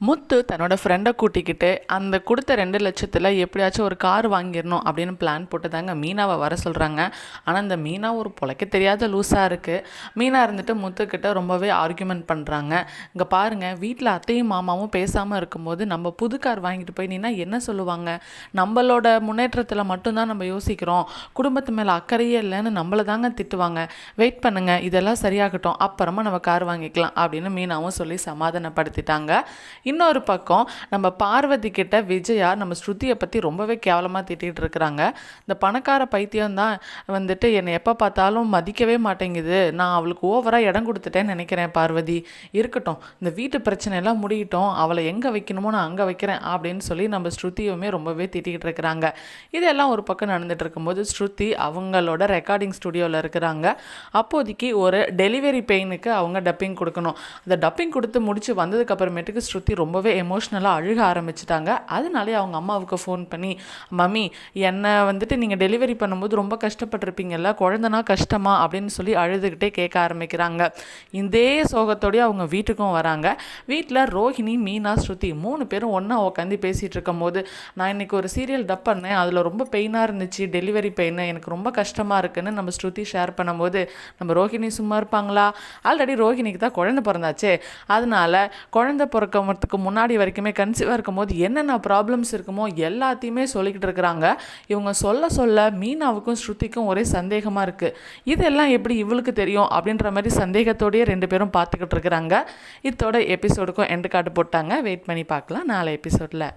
முத்து தன்னோட ஃப்ரெண்டை கூட்டிக்கிட்டு அந்த கொடுத்த ரெண்டு லட்சத்தில் எப்படியாச்சும் ஒரு கார் வாங்கிடணும் அப்படின்னு பிளான் போட்டு தாங்க மீனாவை வர சொல்கிறாங்க ஆனால் இந்த மீனா ஒரு பொழைக்க தெரியாத லூஸாக இருக்குது மீனா இருந்துட்டு முத்துக்கிட்ட ரொம்பவே ஆர்கியூமெண்ட் பண்ணுறாங்க இங்கே பாருங்கள் வீட்டில் அத்தையும் மாமாவும் பேசாமல் இருக்கும்போது நம்ம புது கார் வாங்கிட்டு போய் நீனா என்ன சொல்லுவாங்க? நம்மளோட முன்னேற்றத்தில் மட்டும்தான் நம்ம யோசிக்கிறோம். குடும்பத்து மேலே அக்கறையே இல்லைன்னு நம்மளை தாங்க திட்டுவாங்க. வெயிட் பண்ணுங்கள் இதெல்லாம் சரியாகட்டும் அப்புறமா நம்ம கார் வாங்கிக்கலாம் அப்படின்னு மீனாவும் சொல்லி சமாதானப்படுத்திட்டாங்க. இன்னொரு பக்கம் நம்ம பார்வதி கிட்ட விஜயா நம்ம ஸ்ருதியை பற்றி ரொம்பவே கேவலமாக திட்டிகிட்டு இருக்கிறாங்க. இந்த பணக்கார பைத்தியம் தான் வந்துட்டு என்னை எப்போ பார்த்தாலும் மதிக்கவே மாட்டேங்குது. நான் அவளுக்கு ஓவராக இடம் கொடுத்துட்டேன்னு நினைக்கிறேன் பார்வதி. இருக்கட்டும் இந்த வீட்டு பிரச்சனையெல்லாம் முடியட்டும் அவளை எங்கே வைக்கணுமோ நான் அங்கே வைக்கிறேன் அப்படின்னு சொல்லி நம்ம ஸ்ருதியுமே ரொம்பவே திட்டிகிட்டு இருக்கிறாங்க. இதெல்லாம் ஒரு பக்கம் நடந்துட்டு இருக்கும்போது ஸ்ருதி அவங்களோட ரெக்கார்டிங் ஸ்டுடியோவில் இருக்கிறாங்க. அப்போதைக்கு ஒரு டெலிவரி பெயினுக்கு அவங்க டப்பிங் கொடுக்கணும். அந்த டப்பிங் கொடுத்து முடிச்சு வந்ததுக்கு அப்புறமேட்டுக்கு ஸ்ருதி ரொம்பவே எமோஷ்னலாக அழுக ஆரம்பிச்சிட்டாங்க. அதனாலே அவங்க அம்மாவுக்கு ஃபோன் பண்ணி மம்மி என்னை வந்துட்டு நீங்கள் டெலிவரி பண்ணும்போது ரொம்ப கஷ்டப்பட்டிருப்பீங்கல்ல குழந்தனா கஷ்டமா? அப்படின்னு சொல்லி அழுதுகிட்டே கேட்க ஆரம்பிக்கிறாங்க. இதே சோகத்தோடய அவங்க வீட்டுக்கும் வராங்க. வீட்டில் ரோஹிணி மீனா ஸ்ருதி மூணு பேரும் ஒன்றா உட்காந்து பேசிகிட்டு இருக்கும்போது நான் இன்னைக்கு ஒரு சீரியல் டப் பண்ணேன். அதில் ரொம்ப பெயினாக இருந்துச்சு. டெலிவரி பெயின் எனக்கு ரொம்ப கஷ்டமாக இருக்குன்னு நம்ம ஸ்ருதி ஷேர் பண்ணும்போது நம்ம ரோஹிணி சும்மா இருப்பாங்களா? ஆல்ரெடி ரோஹிணிக்கு தான் குழந்தை பிறந்தாச்சே. அதனால குழந்தை பிறக்கிறதுக்கு முன்னாடி வரைக்குமே கன்சீவாக இருக்கும்போது என்னென்ன ப்ராப்ளம்ஸ் இருக்குமோ எல்லாத்தையுமே சொல்லிக்கிட்டு இருக்கிறாங்க. இவங்க சொல்ல சொல்ல மீனாவுக்கும் ஸ்ருதிக்கும் ஒரே சந்தேகமாக இருக்குது இதெல்லாம் எப்படி இவளுக்கு தெரியும் அப்படின்ற மாதிரி சந்தேகத்தோடயே ரெண்டு பேரும் பார்த்துக்கிட்டு இருக்கிறாங்க. இதோட எபிசோடுக்கும் எண்டு கார்டு போட்டாங்க. வெயிட் பண்ணி பார்க்கலாம். நாலு எபிசோடில்